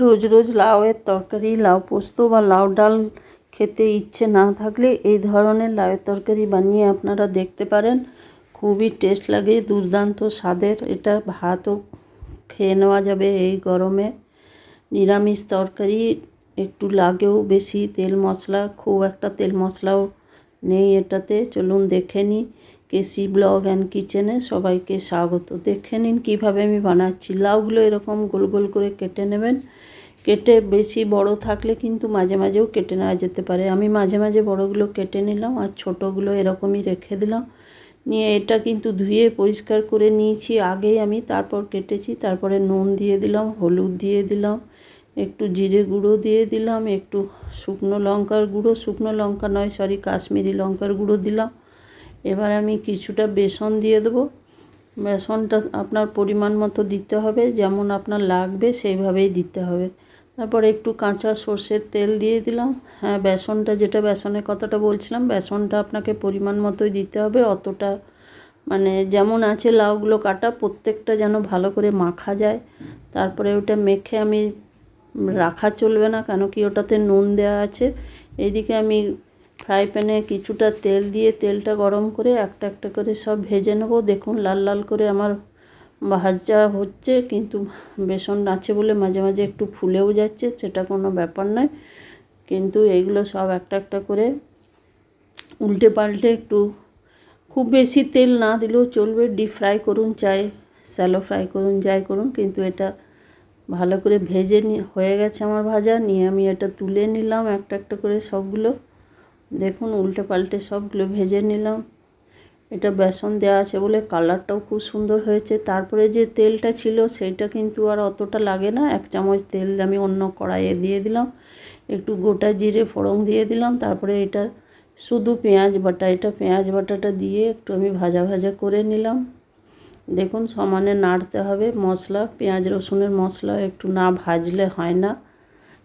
রোজ রোজ লাউয়ের তরকারি, লাউ পোস্ত বা লাউ ডাল খেতে ইচ্ছে না থাকলে এই ধরনের লাউয়ের তরকারি বানিয়ে আপনারা দেখতে পারেন। খুবই টেস্ট লাগে, দুর্দান্ত স্বাদের। এটা ভাতও খেয়ে নেওয়া যাবে এই গরমে। নিরামিষ তরকারি একটু লাগেও বেশি তেল মশলা, খুব একটা তেল মশলাও নেই এটাতে। চলুন দেখে নিই কেসি ব্লগ অ্যান্ড কিচেনে সবাইকে স্বাগত। দেখে নিন কীভাবে আমি বানাচ্ছি। লাউগুলো এরকম গোল গোল করে কেটে নেবেন। কেটে বেশি বড় থাকলে কিন্তু মাঝে মাঝেও কেটে নেওয়া যেতে পারে। আমি মাঝে মাঝে বড়গুলো কেটে নিলাম আর ছোটোগুলো এরকমই রেখে দিলাম। নিয়ে এটা কিন্তু ধুয়ে পরিষ্কার করে নিয়েছি। আগেই আমি তারপর কেটেছি। তারপরে নুন দিয়ে দিলাম, হলুদ দিয়ে দিলাম, একটু জিরে গুঁড়ো দিয়ে দিলাম, একটু শুকনো লঙ্কার গুঁড়ো। শুকনো লঙ্কা নয়, সরি, কাশ্মীরি লঙ্কার গুঁড়ো দিলাম। এবার আমি কিছুটা বেসন দিয়ে দেবো। বেসনটা আপনার পরিমাণ মতো দিতে হবে, যেমন আপনার লাগবে সেইভাবেই দিতে হবে। তারপর একটু কাঁচা সর্ষের তেল দিয়ে দিলাম। হ্যাঁ বেসনটা যেটা বেসনের কথাটা বলছিলাম, বেসনটা আপনাকে পরিমাণ মতোই দিতে হবে। অতটা মানে যেমন আছে লাউগুলো কাটা, প্রত্যেকটা যেন ভালো করে মাখা যায়। তারপরে ওটা মেখে আমি রাখা চলবে না, কেন কি ওটাতে নুন দেওয়া আছে। এইদিকে আমি ফ্রাই প্যানে কিছুটা তেল দিয়ে তেলটা গরম করে একটা একটা করে সব ভেজে নেব। দেখুন, লাল লাল করে আমার ভাজা হচ্ছে, কিন্তু বেসন আছে বলে মাঝে মাঝে একটু ফুলেও যাচ্ছে, সেটা কোনো ব্যাপার নয়। কিন্তু এইগুলো সব একটা একটা করে উল্টে পাল্টে একটু খুব বেশি তেল না দিলেও চলবে। ডিপ ফ্রাই করুন, চাই, স্যালো ফ্রাই করুন, যাই করুন, কিন্তু এটা ভালো করে ভেজে হয়ে গেছে আমার ভাজা। নিয়ে আমি এটা তুলে নিলাম একটা একটা করে সবগুলো। দেখুন উল্টে পাল্টে সবগুলো ভেজে নিলাম। এটা বেসন দেওয়া আছে বলে কালারটাও খুব সুন্দর হয়েছে। তারপরে যে তেলটা ছিল সেইটা কিন্তু আর অতটা লাগে না। এক চামচ তেল আমি অন্য কড়াইয়ে দিয়ে দিলাম। একটু গোটা জিরে ফোড়ন দিয়ে দিলাম। তারপরে এটা শুধু পেঁয়াজ বাটা, এটা পেঁয়াজ বাটাটা দিয়ে একটু আমি ভাজা ভাজা করে নিলাম। দেখুন, সমানে নাড়তে হবে মশলা। পেঁয়াজ, রসুনের মশলা একটু না ভাজলে হয় না।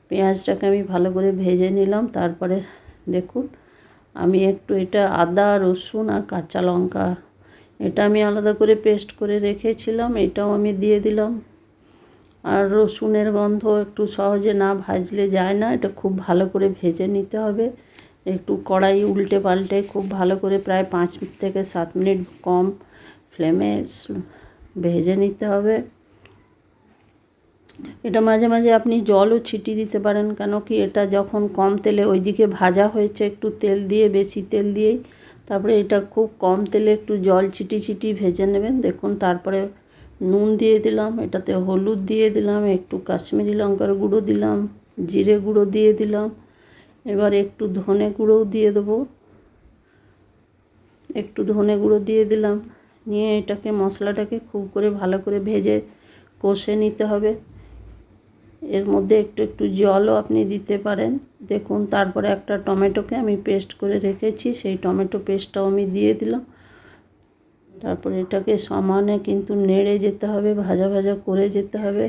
পেঁয়াজটাকে আমি ভালো করে ভেজে নিলাম। তারপরে দেখুন, আমি একটু এটা আদা, রসুন আর কাঁচা লঙ্কা, এটা আমি আলাদা করে পেস্ট করে রেখেছিলাম, এটাও আমি দিয়ে দিলাম। আর রসুনের গন্ধ একটু সহজে না ভাজলে যায় না, এটা খুব ভালো করে ভেজে নিতে হবে। একটু কড়াই উল্টে পাল্টে খুব ভালো করে প্রায় পাঁচ থেকে সাত মিনিট কম ফ্লেমে ভেজে নিতে হবে। এটা মাঝে মাঝে আপনি জলও ছিটিয়ে দিতে পারেন কেন কি এটা যখন কম তেলে ওইদিকে ভাজা হয়েছে, একটু তেল দিয়ে, বেশি তেল দিয়েই, তারপরে এটা খুব কম তেলে একটু জল ছিটি ছিটি ভেজে নেবেন। দেখুন, তারপরে নুন দিয়ে দিলাম, এটাতে হলুদ দিয়ে দিলাম, একটু কাশ্মীরি লঙ্কার গুঁড়ো দিলাম, জিরে গুঁড়ো দিয়ে দিলাম, এবার একটু ধনে গুঁড়োও দিয়ে দেবো। একটু ধনে গুঁড়ো দিয়ে দিলাম, নিয়ে এটাকে মশলাটাকে খুব করে ভালো করে ভেজে কষে নিতে হবে। এর মধ্যে একটু একটু জলও আপনি দিতে পারেন। দেখুন, তারপরে একটা টমেটোকে আমি পেস্ট করে রেখেছি, সেই টমেটো পেস্টটাও আমি দিয়ে দিলাম। তারপরে এটাকে সমানে কিন্তু নেড়ে যেতে হবে, ভাজা ভাজা করে যেতে হবে।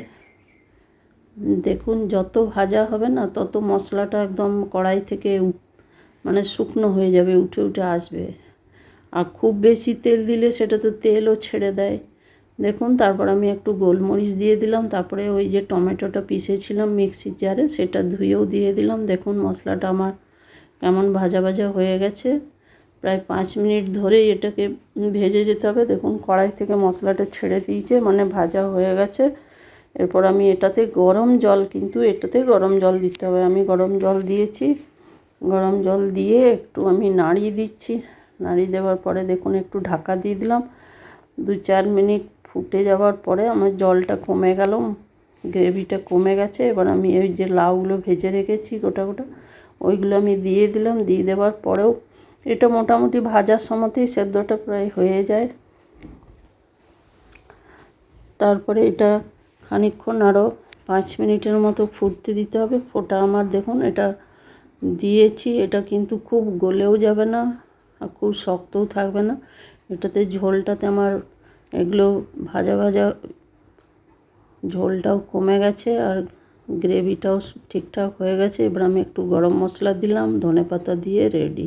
দেখুন, যত ভাজা হবে না, তত মশলাটা একদম কড়াই থেকে মানে শুকনো হয়ে যাবে, উঠে উঠে আসবে। আর খুব বেশি তেল দিলে সেটা তো তেলও ছেড়ে দেয়। দেখুন, তারপর আমি একটু গোলমরিচ দিয়ে দিলাম, তারপরে ওই যে টমেটোটা পিসেছিলাম মিক্সির জারে, সেটা ধুয়েও দিয়ে দিলাম। দেখুন, মশলাটা আমার কেমন ভাজা ভাজা হয়ে গেছে। প্রায় পাঁচ মিনিট ধরেই এটাকে ভেজে যেতে হবে। দেখুন, কড়াই থেকে মশলাটা ছেড়ে দিয়েছে মানে ভাজা হয়ে গেছে। এরপর আমি এটাতে গরম জল, কিন্তু এটাতে গরম জল দিতে হবে। আমি গরম জল দিয়েছি। গরম জল দিয়ে একটু আমি নাড়িয়ে দিচ্ছি। নাড়িয়ে দেওয়ার পরে দেখুন, একটু ঢাকা দিয়ে দিলাম। দু চার মিনিট ফুটে যাওয়ার পরে আমার জলটা কমে গেল, গ্রেভিটা কমে গেছে। এবার আমি ওই যে লাউগুলো ভেজে রেখেছি গোটা গোটা, ওইগুলো আমি দিয়ে দিলাম। দিয়ে দেওয়ার পরেও এটা মোটামুটি ভাজার সময়তেই সেদ্ধটা প্রায় হয়ে যায়। তারপরে এটা খানিকক্ষণ আরও পাঁচ মিনিটের মতো ফুটতে দিতে হবে। ফোটা আমার দেখুন, এটা দিয়েছি, এটা কিন্তু খুব গলেও যাবে না আর খুব শক্তও থাকবে না। এটাতে ঝোলটাতে আমার এগুলো ভাজা ভাজা, ঝোলটাও কমে গেছে আর গ্রেভিটাও ঠিকঠাক হয়ে গেছে। এবার আমি একটু গরম মশলা দিলাম ধনে পাতা দিয়ে রেডি